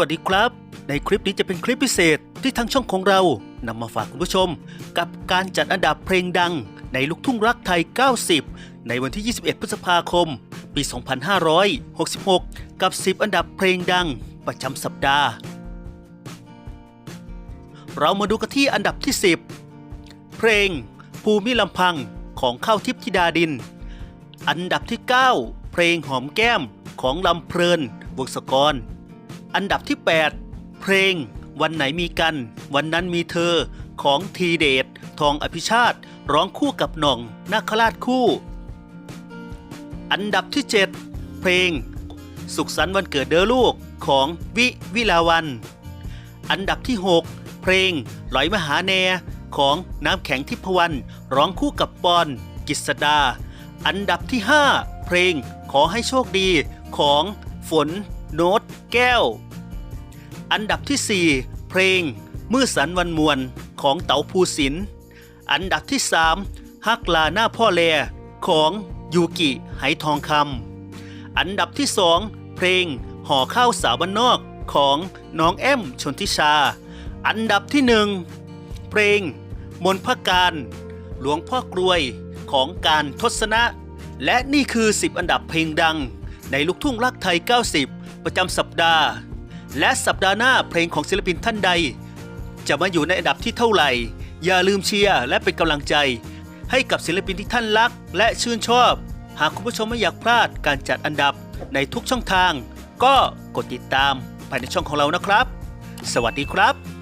วัสดีครับ ในคลิปนี้จะเป็นคลิปพิเศษที่ทางช่องของเรานำมาฝากคุณผู้ชม กับการจัดอันดับเพลงดัง ในลูกทุ่งรักไทย 90 ในวันที่ 21 พฤษภาคม ปี 2566 กับ 10 อันดับเพลงดังประจำสัปดาห์ เรามาดูกันที่อันดับที่ 10 เพลง ภูมิลำพังของข้าวทิพย์ธิดาดิน อันดับที่ 9 เพลงหอมแก้มของลำเพลินวงศกร อันดับที่ 8 เพลง วันไหนมีกัน วันนั้นมีเธอของทีเดชทองอภิชาติ ร้องคู่กับหน่องนาคราชคู่ อันดับที่ 7 เพลง สุขสันต์วันเกิดเด้อลูกของวิวิลาวัน อันดับที่ 6 เพลงลอยมหาแนของน้ำแข็งทิพวรรณร้องคู่กับปอนกิษดา อันดับที่ 5 เพลงขอให้โชคดีของฝน โน้ตแก้ว อันดับที่ 4 เพลง มือสันวันมวลของเต๋าภูสิน อันดับที่ 3ฮักลาหน้าพ่อแลของยูกิไหทองคำอันดับที่ 2 เพลงห่อข้าวสาวบ้านนอกของน้องแอมชนทิชา อันดับที่ 1 เพลง มนพระการ หลวงพ่อกรวยของการทศนะ และนี่คือ 10 อันดับเพลงดัง ในลูกทุ่งรักไทย 90 ประจำสัปดาห์ และสัปดาห์หน้าเพลงของศิลปินท่านใด จะมาอยู่ในอันดับที่เท่าไหร่ อย่าลืมเชียร์และเป็นกำลังใจ ให้กับศิลปินที่ท่านรัก และชื่นชอบ หากคุณผู้ชมไม่อยากพลาดการจัดอันดับในทุกช่องทาง ก็กดติดตามภายในช่องของเรานะครับ สวัสดีครับ